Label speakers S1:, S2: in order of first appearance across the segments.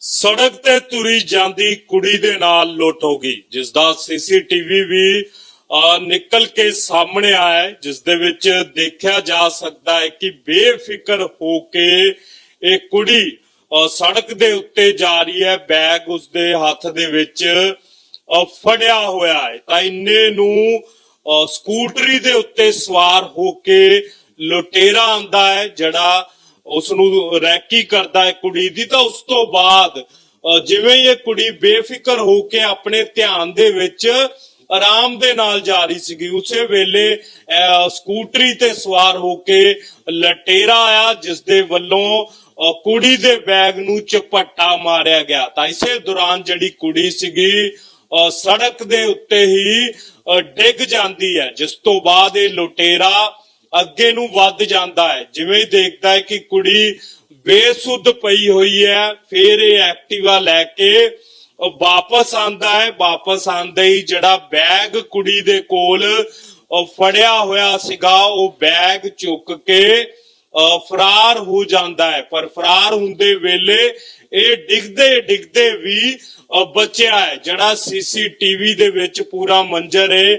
S1: ਸੜਕ ਤੇ ਤੁਰੀ ਜਾਂਦੀ ਕੁੜੀ ਦੇ ਨਾਲ ਲੁੱਟ ਹੋ ਗਈ ਜਿਸ ਦਾ ਸੀਸੀਟੀਵੀ ਵੀ ਨਿਕਲ ਕੇ ਸਾਹਮਣੇ ਆਇਆ ਹੈ ਜਿਸ ਦੇ ਵਿੱਚ ਦੇਖਿਆ ਜਾ ਸਕਦਾ ਹੈ ਕਿ ਬੇਫਿਕਰ ਹੋ ਕੇ ਇਹ ਕੁੜੀ ਸੜਕ ਦੇ ਉੱਤੇ ਜਾ ਰਹੀ ਹੈ, ਬੈਗ ਉਸਦੇ ਹੱਥ ਦੇ ਵਿੱਚ ਫੜਿਆ ਹੋਇਆ ਹੈ। ਤਾਂ ਇੰਨੇ ਨੂੰ ਸਕੂਟਰੀ ਦੇ ਉੱਤੇ ਸਵਾਰ ਹੋ ਕੇ ਲੁਟੇਰਾ ਆਂਦਾ ਹੈ, ਜਿਹੜਾ ਉਸ ਨੂੰ ਰੈਕੀ ਕਰਦਾ ਹੈ ਕੁੜੀ ਦੀ, ਤਾਂ ਉਸ ਤੋਂ ਬਾਅਦ ਜਿਵੇਂ ਇਹ ਕੁੜੀ ਬੇਫਿਕਰ ਹੋ ਕੇ ਆਪਣੇ ਧਿਆਨ ਦੇ ਵਿੱਚ ਆਰਾਮ ਦੇ ਨਾਲ ਜਾ ਰਹੀ ਸੀਗੀ, ਉਸੇ ਵੇਲੇ ਸਕੂਟਰੀ ਤੇ ਸਵਾਰ ਹੋ ਕੇ ਲਟੇਰਾ ਆਇਆ ਜਿਸ ਦੇ ਵੱਲੋਂ ਕੁੜੀ ਦੇ ਬੈਗ ਨੂੰ ਚਪੱਟਾ ਮਾਰਿਆ ਗਿਆ। ਤਾਂ ਇਸੇ ਦੌਰਾਨ ਜਿਹੜੀ ਕੁੜੀ ਸੀਗੀ ਸੜਕ ਦੇ ਉੱਤੇ ਹੀ ਡਿੱਗ ਜਾਂਦੀ ਹੈ, ਜਿਸ ਤੋਂ ਬਾਅਦ ਇਹ ਲੁਟੇਰਾ ਅੱਗੇ ਨੂੰ ਵੱਧ ਜਾਂਦਾ ਹੈ। ਜਿਵੇਂ ਹੀ ਦੇਖਦਾ ਹੈ ਕਿ ਕੁੜੀ ਬੇਸੁੱਧ ਪਈ ਹੋਈ ਹੈ ਫਿਰ ਇਹ ਐਕਟਿਵਾ ਲੈ ਕੇ ਵਾਪਸ ਆਂਦਾ ਹੈ। ਵਾਪਸ ਆਂਦੇ ਹੀ ਜਿਹੜਾ ਬੈਗ ਕੁੜੀ ਦੇ ਕੋਲ ਫੜਿਆ ਹੋਇਆ ਸੀਗਾ ਉਹ ਬੈਗ ਚੁੱਕ ਕੇ ਅਹ, ਫਰਾਰ ਹੋ ਜਾਂਦਾ ਹੈ। ਪਰ ਫਰਾਰ ਹੁੰਦੇ ਵੇਲੇ ਇਹ ਡਿੱਗਦੇ ਡਿੱਗਦੇ ਵੀ ਬਚਿਆ ਹੈ। ਜਿਹੜਾ ਸੀਸੀਟੀਵੀ ਦੇ ਵਿੱਚ ਪੂਰਾ ਮੰਜ਼ਰ ਹੈ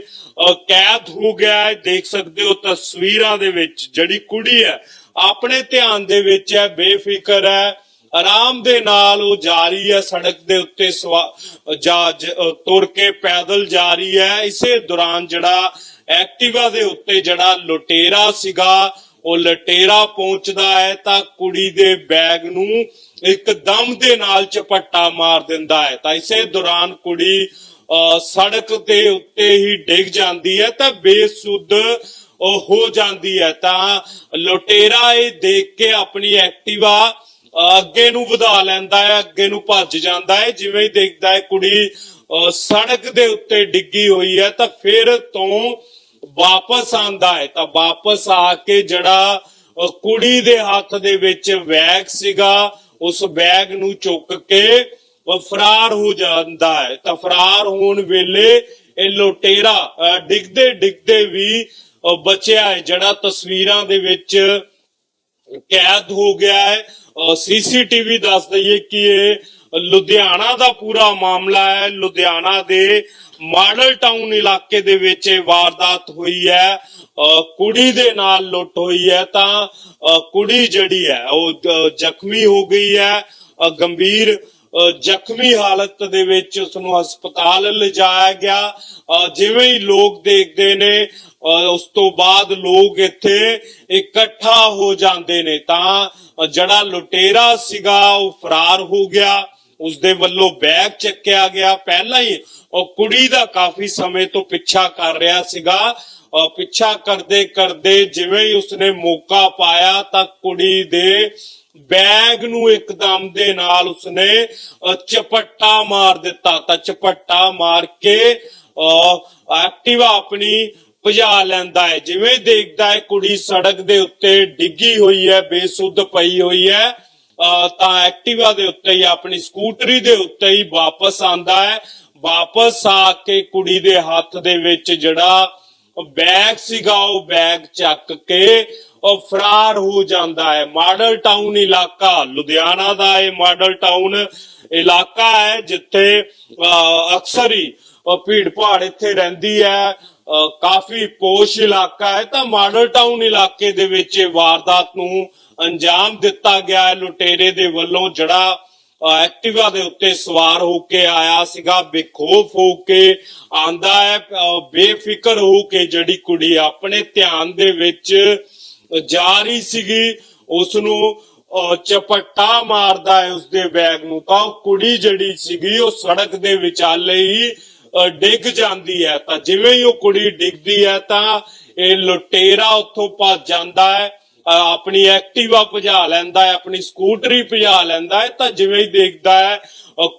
S1: ਕੈਦ ਹੋ ਗਿਆ ਹੈ। ਦੇਖ ਸਕਦੇ ਹੋ ਤਸਵੀਰਾਂ ਦੇ ਵਿੱਚ ਜਿਹੜੀ ਕੁੜੀ ਹੈ, ਆਪਣੇ ਧਿਆਨ ਦੇ ਵਿੱਚ ਹੈ, ਬੇਫਿਕਰ ਹੈ। ਆਰਾਮ ਦੇ ਨਾਲ ਉਹ ਜਾ ਰਹੀ ਹੈ, ਸੜਕ ਦੇ ਉੱਤੇ ਸਵਾ- ਜਾ ਤੁਰ ਕੇ ਪੈਦਲ ਜਾ ਰਹੀ ਹੈ। ਇਸੇ ਦੌਰਾਨ ਜਿਹੜਾ ਐਕਟਿਵਾ ਦੇ ਉੱਤੇ ਜਿਹੜਾ ਲੁਟੇਰਾ ਸੀਗਾ ਉਹ ਲਟੇਰਾ ਪਹੁੰਚਦਾ ਹੈ ਤਾਂ ਕੁੜੀ ਦੇ ਬੈਗ ਨੂੰ ਇੱਕਦਮ ਦੇ ਨਾਲ ਚਪੱਟਾ ਮਾਰ ਦਿੰਦਾ ਹੈ। ਤਾਂ ਇਸੇ ਦੌਰਾਨ ਕੁੜੀ ਸੜਕ ਦੇ ਉੱਤੇ ਹੀ ਡਿੱਗ ਜਾਂਦੀ ਹੈ ਤਾਂ ਬੇਸੁੱਧ ਹੋ ਜਾਂਦੀ ਹੈ। ਤਾਂ ਲੁਟੇਰਾ ਇਹ ਦੇਖ ਕੇ ਆਪਣੀ ਐਕਟਿਵਾ ਅੱਗੇ ਨੂੰ ਵਧਾ ਲੈਂਦਾ ਹੈ, ਅੱਗੇ ਨੂੰ ਭੱਜ ਜਾਂਦਾ ਹੈ। ਜਿਵੇਂ ਹੀ ਦੇਖਦਾ ਹੈ ਕੁੜੀ ਸੜਕ ਦੇ ਉੱਤੇ ਡਿੱਗੀ ਹੋਈ ਹੈ ਤਾਂ ਫਿਰ ਤੋਂ ਵਾਪਸ ਆਂਦਾ ਹੈ ਤਾਂ ਵਾਪਸ ਆ ਕੇ ਜਿਹੜਾ ਕੁੜੀ ਦੇ ਹੱਥ ਦੇ ਵਿੱਚ ਬੈਗ ਸੀਗਾ ਉਸ ਬੈਗ ਨੂੰ ਚੁੱਕ ਕੇ ਉਹ ਫਰਾਰ ਹੋ ਜਾਂਦਾ ਹੈ। ਤਾਂ ਫਰਾਰ ਹੋਣ ਵੇਲੇ ਇਹ ਲੁਟੇਰਾ ਅਹ, ਡਿੱਗਦੇ ਡਿੱਗਦੇ ਵੀ ਅਹ, ਬਚਿਆ ਹੈ ਜਿਹੜਾ ਤਸਵੀਰਾਂ ਦੇ ਵਿੱਚ ਕੈਦ ਹੋ ਗਿਆ ਹੈ। ਸੀਸੀਟੀਵੀ ਦੱਸ ਦਈਏ ਕਿ ਇਹ ਲੁਧਿਆਣਾ ਦਾ ਪੂਰਾ ਮਾਮਲਾ ਹੈ। ਲੁਧਿਆਣਾ ਦੇ ਮਾਡਲ ਟਾਊਨ ਇਲਾਕੇ ਦੇ ਵਿੱਚ ਇਹ ਵਾਰਦਾਤ ਹੋਈ ਹੈ। ਕੁੜੀ ਦੇ ਨਾਲ ਲੁੱਟ ਹੋਈ ਹੈ ਤਾਂ ਕੁੜੀ ਜਿਹੜੀ ਹੈ, ਉਹ ਜ਼ਖਮੀ ਹੋ ਗਈ ਹੈ। ਗੰਭੀਰ ਜ਼ਖਮੀ ਹਾਲਤ ਦੇ ਵਿੱਚ ਉਸ ਨੂੰ ਹਸਪਤਾਲ ਲਿਜਾਇਆ ਗਿਆ। ਅਹ ਜਿਵੇਂ ਹੀ ਲੋਕ ਦੇਖਦੇ ਨੇ ਉਸ ਤੋਂ ਬਾਅਦ ਲੋਕ ਇੱਥੇ ਇਕੱਠਾ ਹੋ ਜਾਂਦੇ ਨੇ ਤਾਂ ਅਹ ਜਿਹੜਾ ਲੁਟੇਰਾ ਸੀਗਾ, ਉਹ ਫਰਾਰ ਹੋ ਗਿਆ। ਉਸ ਦੇ ਵੱਲੋਂ ਬੈਗ ਚੱਕਿਆ ਗਿਆ। ਪਹਿਲਾਂ ਹੀ ਉਹ ਕੁੜੀ ਦਾ ਕਾਫੀ ਸਮੇਂ ਤੋਂ ਪਿੱਛਾ ਕਰ ਰਿਹਾ ਸੀਗਾ। ਅਹ ਪਿੱਛਾ ਕਰਦੇ ਕਰਦੇ ਜਿਵੇਂ ਹੀ ਉਸਨੇ ਮੌਕਾ ਪਾਇਆ ਤਾਂ ਕੁੜੀ ਦੇ ਬੈਗ ਨੂੰ ਇੱਕਦਮ ਦੇ ਨਾਲ ਉਸਨੇ ਅਹ, ਚਪੱਟਾ ਮਾਰ ਦਿੱਤਾ। ਤਾਂ ਚਪੱਟਾ ਮਾਰ ਕੇ ਐਕਟਿਵਾ ਆਪਣੀ ਭਜਾ ਲੈਂਦਾ ਹੈ। ਜਿਵੇਂ ਦੇਖਦਾ ਹੈ ਕੁੜੀ ਸੜਕ ਦੇ ਉੱਤੇ ਡਿੱਗੀ ਹੋਈ ਹੈ ਬੇਸੁੱਧ ਪਈ ਹੋਈ ਹੈ। ਤਾਂ ਐਕਟਿਵਾ ਦੇ ਉੱਤੇ ਹੀ ਆਪਣੀ ਸਕੂਟਰੀ ਦੇ ਉੱਤੇ ਹੀ ਵਾਪਸ ਆਂਦਾ ਹੈ। ਵਾਪਸ ਆ ਕੇ ਕੁੜੀ ਦੇ ਹੱਥ ਦੇ ਵਿੱਚ ਜਿਹੜਾ ਬੈਗ ਸੀਗਾ ਉਹ ਬੈਗ ਚੱਕ ਕੇ ਉਹ ਫਰਾਰ ਹੋ ਜਾਂਦਾ ਹੈ। ਮਾਡਲ ਟਾਊਨ ਇਲਾਕਾ ਲੁਧਿਆਣਾ ਦਾ ਇਹ ਮਾਡਲ ਟਾਊਨ ਇਲਾਕਾ ਹੈ ਜਿੱਥੇ ਅਹ, ਅਕਸਰ ਹੀ ਭੀੜ ਭਾੜ ਇੱਥੇ ਰਹਿੰਦੀ ਹੈ। ਕਾਫੀ ਪੋਸ਼ ਇਲਾਕਾ ਹੈ ਤਾਂ ਮਾਡਲ ਟਾਊਨ ਇਲਾਕੇ ਦੇ ਵਿੱਚ ਇਹ ਵਾਰਦਾਤ ਨੂੰ ਅੰਜਾਮ ਦਿੱਤਾ ਗਿਆ ਹੈ। ਲੁਟੇਰੇ ਦੇ ਵੱਲੋਂ ਜਿਹੜਾ ਐਕਟਿਵਾ ਦੇ ਉੱਤੇ ਸਵਾਰ ਹੋ ਕੇ ਆਇਆ ਸੀਗਾ। ਬੇਖੌਫ ਹੋ ਕੇ ਆਂਦਾ ਹੈ ਬੇਫਿਕਰ ਹੋ ਕੇ ਜਿਹੜੀ ਕੁੜੀ ਆਪਣੇ ਧਿਆਨ ਦੇ ਵਿੱਚ ਜਾ ਰਹੀ ਸੀਗੀ ਉਸ ਨੂੰ ਅਹ ਮਾਰਦਾ ਹੈ ਉਸਦੇ ਬੈਗ ਨੂੰ। ਤਾਂ ਉਹ ਕੁੜੀ ਜਿਹੜੀ ਸੀਗੀ ਉਹ ਸੜਕ ਦੇ ਵਿਚਾਲੇ ਹੀ ਡਿੱਗ ਜਾਂਦੀ ਹੈ। ਤਾਂ ਜਿਵੇਂ ਹੀ ਉਹ ਕੁੜੀ ਡਿੱਗਦੀ ਹੈ, ਤਾਂ ਇਹ ਲੁਟੇਰਾ ਉੱਥੋਂ ਭੱਜ ਜਾਂਦਾ ਹੈ। ਆਪਣੀ ਐਕਟਿਵਾ ਭਜਾ ਲੈਂਦਾ ਹੈ, ਆਪਣੀ ਸਕੂਟਰੀ ਭਜਾ ਲੈਂਦਾ ਹੈ। ਤਾਂ ਜਿਵੇਂ ਹੀ ਦੇਖਦਾ ਹੈ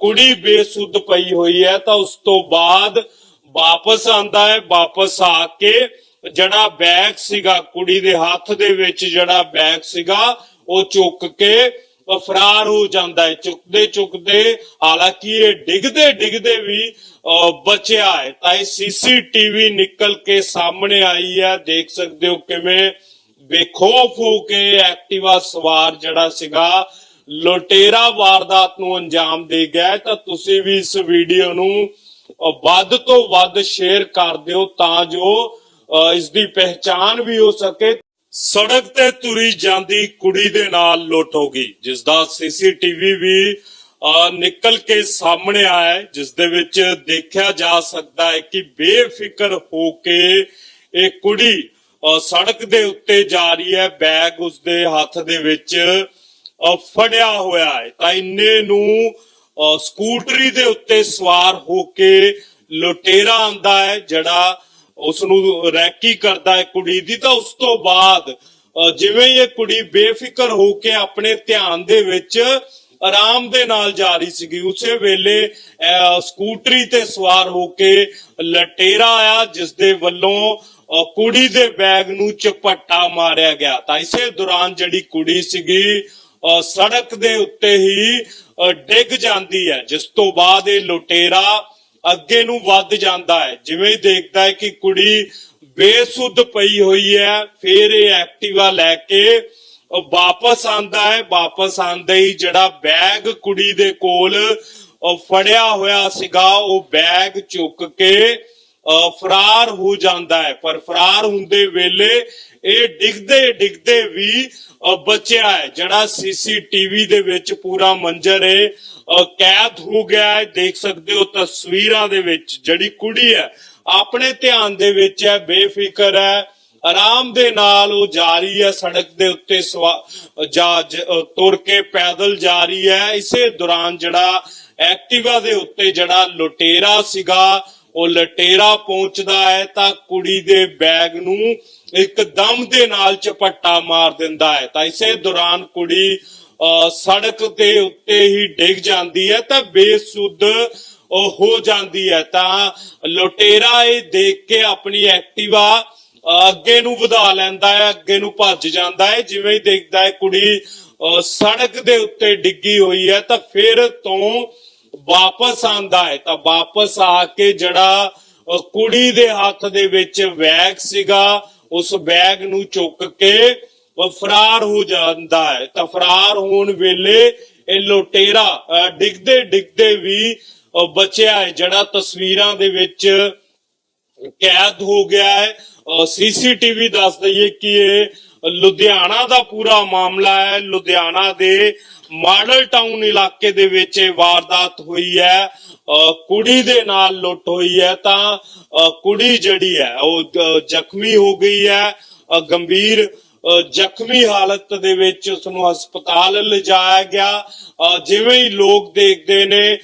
S1: ਕੁੜੀ ਬੇਸੁੱਧ ਪਈ ਹੋਈ ਹੈ, ਤਾਂ ਉਸ ਤੋਂ ਬਾਅਦ ਵਾਪਸ ਆਂਦਾ ਹੈ। ਵਾਪਸ ਆ ਕੇ ਜਿਹੜਾ ਬੈਗ ਸੀਗਾ, ਕੁੜੀ ਦੇ ਹੱਥ ਦੇ ਵਿੱਚ ਜਿਹੜਾ ਬੈਗ ਸੀਗਾ, ਉਹ ਚੁੱਕ ਕੇ ਉਹ ਫਰਾਰ ਹੋ ਜਾਂਦਾ ਹੈ। ਚੁੱਕਦੇ ਚੁੱਕਦੇ ਹਾਲਾਂਕਿ ਇਹ ਡਿੱਗਦੇ ਡਿੱਗਦੇ ਵੀ ਬਚਿਆ ਹੈ। ਤਾਂ ਇਹ ਸੀਸੀਟੀਵੀ ਨਿਕਲ ਕੇ ਸਾਹਮਣੇ ਆਈ ਹੈ। ਦੇਖ ਸਕਦੇ ਹੋ ਕਿਵੇਂ ਬੇਖੌਫ ਹੋ ਕੇ ਐਕਟਿਵਾ ਸਵਾਰ ਜਿਹੜਾ ਸੀਗਾ ਲੁਟੇਰਾ ਵਾਰਦਾਤ ਨੂੰ ਅੰਜਾਮ ਦੇ ਗਿਆ ਤਾਂ ਤੁਸੀਂ ਵੀ ਇਸ ਵੀਡੀਓ ਨੂੰ ਵੱਧ ਤੋਂ ਵੱਧ ਸ਼ੇਅਰ ਕਰ ਦਿਓ ਤਾਂ ਜੋ ਅ, ਇਸ ਦੀ ਪਹਿਚਾਣ ਵੀ ਹੋ ਸਕੇ। ਸੜਕ ਤੇ ਤੁਰੀ ਜਾਂਦੀ ਕੁੜੀ ਦੇ ਨਾਲ ਲੁੱਟ ਹੋ ਗਈ ਜਿਸ ਦਾ ਸੀਸੀਟੀਵੀ ਵੀ ਨਿਕਲ ਕੇ ਸਾਹਮਣੇ ਆਇਆ ਹੈ ਜਿਸ ਦੇ ਵਿੱਚ ਦੇਖਿਆ ਜਾ ਸਕਦਾ ਹੈ ਕਿ ਬੇਫਿਕਰ ਹੋ ਕੇ ਇਹ ਕੁੜੀ ਸੜਕ ਦੇ ਉੱਤੇ ਜਾ ਰਹੀ ਹੈ, ਬੈਗ ਉਸਦੇ ਹੱਥ ਦੇ ਵਿੱਚ ਫੜਿਆ ਹੋਇਆ ਹੈ। ਤਾਂ ਇੰਨੇ ਨੂੰ ਸਕੂਟਰੀ ਦੇ ਉੱਤੇ ਸਵਾਰ ਹੋ ਕੇ ਲੁਟੇਰਾ ਆਂਦਾ ਹੈ, ਜਿਹੜਾ ਉਸ ਨੂੰ ਰੈਕੀ ਕਰਦਾ ਹੈ ਕੁੜੀ ਦੀ, ਤਾਂ ਉਸ ਤੋਂ ਬਾਅਦ ਜਿਵੇਂ ਇਹ ਕੁੜੀ ਬੇਫਿਕਰ ਹੋ ਕੇ ਆਪਣੇ ਧਿਆਨ ਦੇ ਵਿੱਚ ਆਰਾਮ ਦੇ ਨਾਲ ਜਾ ਰਹੀ ਸੀਗੀ, ਉਸੇ ਵੇਲੇ ਸਕੂਟਰੀ ਤੇ ਸਵਾਰ ਹੋ ਕੇ ਲਟੇਰਾ ਆਇਆ ਜਿਸ ਦੇ ਵੱਲੋਂ ਕੁੜੀ ਦੇ ਬੈਗ ਨੂੰ ਚਪਟਾ ਮਾਰਿਆ ਗਿਆ। ਤਾਂ ਇਸੇ ਦੌਰਾਨ ਜਿਹੜੀ ਕੁੜੀ ਸੀਗੀ ਸੜਕ ਦੇ ਉੱਤੇ ਹੀ ਡਿੱਗ ਜਾਂਦੀ ਹੈ, ਜਿਸ ਤੋਂ ਬਾਅਦ ਇਹ ਲੁਟੇਰਾ ਅੱਗੇ ਨੂੰ ਵੱਧ ਜਾਂਦਾ ਹੈ। ਜਿਵੇਂ ਹੀ ਦੇਖਦਾ ਹੈ ਕਿ ਕੁੜੀ ਬੇਸੁੱਧ ਪਈ ਹੋਈ ਹੈ ਫੇਰ ਇਹ ਐਕਟਿਵਾ ਲੈ ਕੇ ਅ, ਵਾਪਸ ਆਂਦਾ ਹੈ। ਵਾਪਸ ਆਂਦੇ ਹੀ ਜਿਹੜਾ ਬੈਗ ਕੁੜੀ ਦੇ ਕੋਲ ਫੜਿਆ ਹੋਇਆ ਸੀਗਾ ਉਹ ਬੈਗ ਚੁੱਕ ਕੇ ਫਰਾਰ ਹੋ ਜਾਂਦਾ ਹੈ। ਪਰ ਫਰਾਰ ਹੁੰਦੇ ਵੇਲੇ ਇਹ ਡਿੱਗਦੇ ਡਿੱਗਦੇ ਵੀ ਬਚਿਆ ਹੈ। ਜਿਹੜਾ ਸੀਸੀਟੀਵੀ ਦੇ ਵਿੱਚ ਪੂਰਾ ਮੰਜ਼ਰ ਹੈ ਕੈਦ ਹੋ ਗਿਆ ਹੈ। ਦੇਖ ਸਕਦੇ ਹੋ ਤਸਵੀਰਾਂ ਦੇ ਵਿੱਚ ਜਿਹੜੀ ਕੁੜੀ ਹੈ, ਆਪਣੇ ਧਿਆਨ ਦੇ ਵਿੱਚ ਹੈ, ਬੇਫਿਕਰ ਹੈ। ਆਰਾਮ ਦੇ ਨਾਲ ਉਹ ਜਾ ਰਹੀ ਹੈ, ਸੜਕ ਦੇ ਉੱਤੇ ਸਵਾ- ਜਾ ਜ- ਤੁਰ ਕੇ ਪੈਦਲ ਜਾ ਰਹੀ ਹੈ। ਇਸੇ ਦੌਰਾਨ ਜਿਹੜਾ ਐਕਟਿਵਾ ਦੇ ਉੱਤੇ ਜਿਹੜਾ ਲੁਟੇਰਾ ਸੀਗਾ ਉਹ ਲਟੇਰਾ ਪਹੁੰਚਦਾ ਹੈ ਤਾਂ ਕੁੜੀ ਦੇ ਬੈਗ ਨੂੰ ਇੱਕਦਮ ਦੇ ਨਾਲ ਚਪੱਟਾ ਮਾਰ ਦਿੰਦਾ ਹੈ। ਤਾਂ ਇਸੇ ਦੌਰਾਨ ਕੁੜੀ ਸੜਕ ਦੇ ਉੱਤੇ ਹੀ ਡਿੱਗ ਜਾਂਦੀ ਹੈ ਤਾਂ ਬੇਸੁੱਧ ਹੋ ਜਾਂਦੀ ਹੈ। ਤਾਂ ਲੁਟੇਰਾ ਇਹ ਦੇਖ ਕੇ ਆਪਣੀ ਐਕਟਿਵਾ ਅੱਗੇ ਨੂੰ ਵਧਾ ਲੈਂਦਾ ਹੈ, ਅੱਗੇ ਨੂੰ ਭੱਜ ਜਾਂਦਾ ਹੈ। ਜਿਵੇਂ ਹੀ ਦੇਖਦਾ ਹੈ ਕੁੜੀ ਸੜਕ ਦੇ ਉੱਤੇ ਡਿੱਗੀ ਹੋਈ ਹੈ ਤਾਂ ਫਿਰ ਤੋਂ ਵਾਪਸ ਆਂਦਾ ਹੈ ਤਾਂ ਵਾਪਸ ਆ ਕੇ ਜਿਹੜਾ ਕੁੜੀ ਦੇ ਹੱਥ ਦੇ ਵਿੱਚ ਬੈਗ ਸੀਗਾ ਉਸ ਬੈਗ ਨੂੰ ਚੁੱਕ ਕੇ ਉਹ ਫਰਾਰ ਹੋ ਜਾਂਦਾ ਹੈ। ਤਾਂ ਫਰਾਰ ਹੋਣ ਵੇਲੇ ਇਹ ਲੁਟੇਰਾ ਅ, ਡਿੱਗਦੇ ਡਿੱਗਦੇ ਵੀ ਅ, ਬਚਿਆ ਹੈ ਜਿਹੜਾ ਤਸਵੀਰਾਂ ਦੇ ਵਿੱਚ ਕੈਦ ਹੋ ਗਿਆ ਹੈ। ਸੀਸੀਟੀਵੀ ਦੱਸ ਦਈਏ ਕਿ ਇਹ ਲੁਧਿਆਣਾ ਦਾ ਪੂਰਾ ਮਾਮਲਾ ਹੈ। ਲੁਧਿਆਣਾ ਦੇ ਮਾਡਲ ਟਾਊਨ ਇਲਾਕੇ ਦੇ ਵਿੱਚ ਇਹ ਵਾਰਦਾਤ ਹੋਈ ਹੈ। ਕੁੜੀ ਦੇ ਨਾਲ ਲੁੱਟ ਹੋਈ ਹੈ ਤਾਂ ਕੁੜੀ ਜਿਹੜੀ ਹੈ ਉਹ ਜ਼ਖਮੀ ਹੋ ਗਈ ਹੈ। ਗੰਭੀਰ ਜ਼ਖਮੀ ਹਾਲਤ ਦੇ ਵਿੱਚ ਉਸ ਨੂੰ ਹਸਪਤਾਲ ਲਿਜਾਇਆ ਗਿਆ। ਅ, ਜਿਵੇਂ ਹੀ ਲੋਕ ਦੇਖਦੇ ਨੇ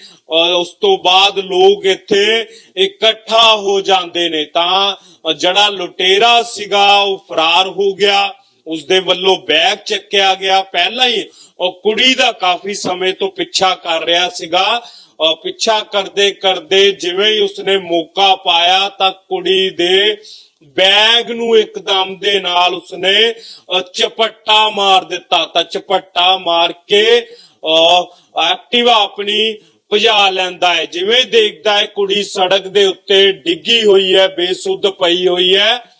S1: ਉਸ ਤੋਂ ਬਾਅਦ ਲੋਕ ਇੱਥੇ ਇਕੱਠਾ ਹੋ ਜਾਂਦੇ ਨੇ ਤਾਂ ਜਿਹੜਾ ਲੁਟੇਰਾ ਸੀਗਾ ਉਹ ਫਰਾਰ ਹੋ ਗਿਆ। ਉਸ ਦੇ ਵੱਲੋਂ ਬੈਗ ਚੱਕਿਆ ਗਿਆ। ਪਹਿਲਾਂ ਹੀ ਉਹ ਕੁੜੀ ਦਾ ਕਾਫੀ ਸਮੇਂ ਤੋਂ ਪਿੱਛਾ ਕਰ ਰਿਹਾ ਸੀਗਾ। ਅ, ਪਿੱਛਾ ਕਰਦੇ ਕਰਦੇ ਜਿਵੇਂ ਹੀ ਉਸਨੇ ਮੌਕਾ ਪਾਇਆ ਤਾਂ ਕੁੜੀ ਦੇ ਬੈਗ ਨੂੰ ਇੱਕਦਮ ਦੇ ਨਾਲ ਉਸਨੇ ਅ, ਚਪੱਟਾ ਮਾਰ ਦਿੱਤਾ। ਤਾਂ ਚਪੱਟਾ ਮਾਰ ਕੇ ਅ, ਐਕਟਿਵਾ ਆਪਣੀ ਭਜਾ ਲੈਂਦਾ ਹੈ। ਜਿਵੇਂ ਦੇਖਦਾ ਹੈ ਕੁੜੀ ਸੜਕ ਦੇ ਉੱਤੇ ਡਿੱਗੀ ਹੋਈ ਹੈ ਬੇਸੁੱਧ ਪਈ ਹੋਈ ਹੈ।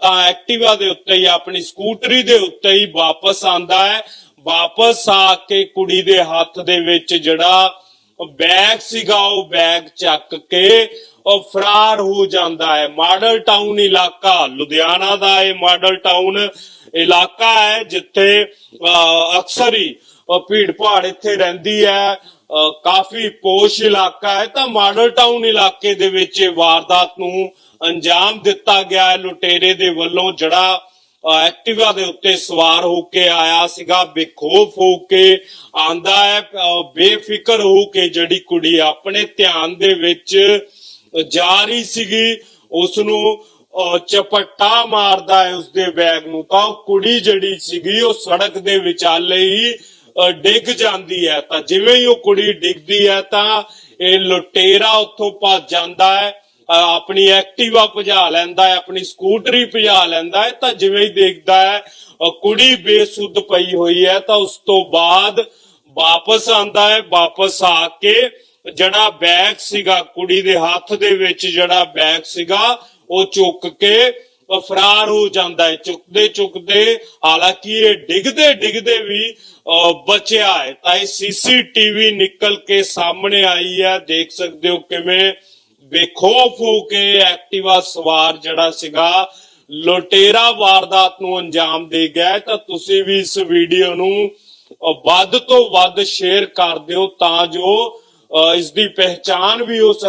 S1: ਤਾਂ ਐਕਟਿਵਾ ਦੇ ਉੱਤੇ ਹੀ ਆਪਣੀ ਸਕੂਟਰੀ ਦੇ ਉੱਤੇ ਹੀ ਵਾਪਸ ਆਂਦਾ ਹੈ। ਵਾਪਸ ਆ ਕੇ ਕੁੜੀ ਦੇ ਹੱਥ ਦੇ ਵਿੱਚ ਜਿਹੜਾ ਬੈਗ ਸੀਗਾ ਉਹ ਬੈਗ ਚੱਕ ਕੇ ਉਹ ਫਰਾਰ ਹੋ ਜਾਂਦਾ ਹੈ। ਮਾਡਲ ਟਾਊਨ ਇਲਾਕਾ ਲੁਧਿਆਣਾ ਦਾ ਇਹ ਮਾਡਲ ਟਾਊਨ ਇਲਾਕਾ ਹੈ ਜਿੱਥੇ ਅ, ਅਕਸਰ ਹੀ ਭੀੜ ਭਾੜ ਇੱਥੇ ਰਹਿੰਦੀ ਹੈ। ਕਾਫੀ ਪੋਸ਼ ਇਲਾਕਾ ਹੈ ਤਾਂ ਮਾਡਲ ਟਾਊਨ ਇਲਾਕੇ ਦੇ ਵਿੱਚ ਇਹ ਵਾਰਦਾਤ ਨੂੰ ਅੰਜਾਮ ਦਿੱਤਾ ਗਿਆ ਹੈ। ਲੁਟੇਰੇ ਦੇ ਵੱਲੋਂ ਜਿਹੜਾ ਐਕਟਿਵਾ ਦੇ ਉੱਤੇ ਸਵਾਰ ਹੋ ਕੇ ਆਇਆ ਸੀਗਾ। ਬੇਖੌਫ ਹੋ ਕੇ ਆਂਦਾ ਹੈ ਬੇਫਿਕਰ ਹੋ ਕੇ ਜਿਹੜੀ ਕੁੜੀ ਆਪਣੇ ਧਿਆਨ ਦੇ ਵਿੱਚ ਜਾ ਰਹੀ ਸੀਗੀ ਉਸ ਨੂੰ ਅ, ਮਾਰਦਾ ਹੈ ਉਸਦੇ ਬੈਗ ਨੂੰ। ਤਾਂ ਉਹ ਕੁੜੀ ਜਿਹੜੀ ਸੀਗੀ ਉਹ ਸੜਕ ਦੇ ਵਿਚਾਲੇ ਹੀ ਡਿੱਗ ਜਾਂਦੀ ਹੈ। ਤਾਂ ਜਿਵੇਂ ਹੀ ਉਹ ਕੁੜੀ ਡਿੱਗਦੀ ਹੈ, ਤਾਂ ਇਹ ਲੁਟੇਰਾ ਉੱਥੋਂ ਭੱਜ ਜਾਂਦਾ ਹੈ। ਆਪਣੀ ਐਕਟਿਵਾ ਭਜਾ ਲੈਂਦਾ ਹੈ, ਆਪਣੀ ਸਕੂਟਰੀ ਭਜਾ ਲੈਂਦਾ ਹੈ। ਤਾਂ ਜਿਵੇਂ ਹੀ ਦੇਖਦਾ ਹੈ ਕੁੜੀ ਬੇਸੁੱਧ ਪਈ ਹੋਈ ਹੈ, ਤਾਂ ਉਸ ਤੋਂ ਬਾਅਦ ਵਾਪਸ ਆਂਦਾ ਹੈ। ਵਾਪਸ ਆ ਕੇ ਜਿਹੜਾ ਬੈਗ ਸੀਗਾ, ਕੁੜੀ ਦੇ ਹੱਥ ਦੇ ਵਿੱਚ ਜਿਹੜਾ ਬੈਗ ਸੀਗਾ, ਉਹ ਚੁੱਕ ਕੇ ਅ, ਫਰਾਰ ਹੋ ਜਾਂਦਾ ਹੈ। ਚੁੱਕਦੇ ਚੁੱਕਦੇ ਹਾਲਾਂਕਿ ਇਹ ਡਿੱਗਦੇ ਡਿੱਗਦੇ ਵੀ ਬਚਿਆ ਹੈ। ਤਾਂ ਇਹ ਸੀਸੀਟੀਵੀ ਨਿਕਲ ਕੇ ਸਾਹਮਣੇ ਆਈ ਹੈ। ਦੇਖ ਸਕਦੇ ਹੋ ਕਿਵੇਂ ਬੇਖੌਫ ਹੋ ਕੇ ਐਕਟਿਵਾ ਸਵਾਰ ਜਿਹੜਾ ਸੀਗਾ ਲੁਟੇਰਾ ਵਾਰਦਾਤ ਨੂੰ ਅੰਜਾਮ ਦੇ ਗਿਆ ਤਾਂ ਤੁਸੀਂ ਵੀ ਇਸ ਵੀਡੀਓ ਨੂੰ ਵੱਧ ਤੋਂ ਵੱਧ ਸ਼ੇਅਰ ਕਰ ਦਿਓ ਤਾਂ ਜੋ ਅ, ਇਸ ਦੀ ਪਹਿਚਾਨ ਵੀ ਹੋ ਸਕੇ।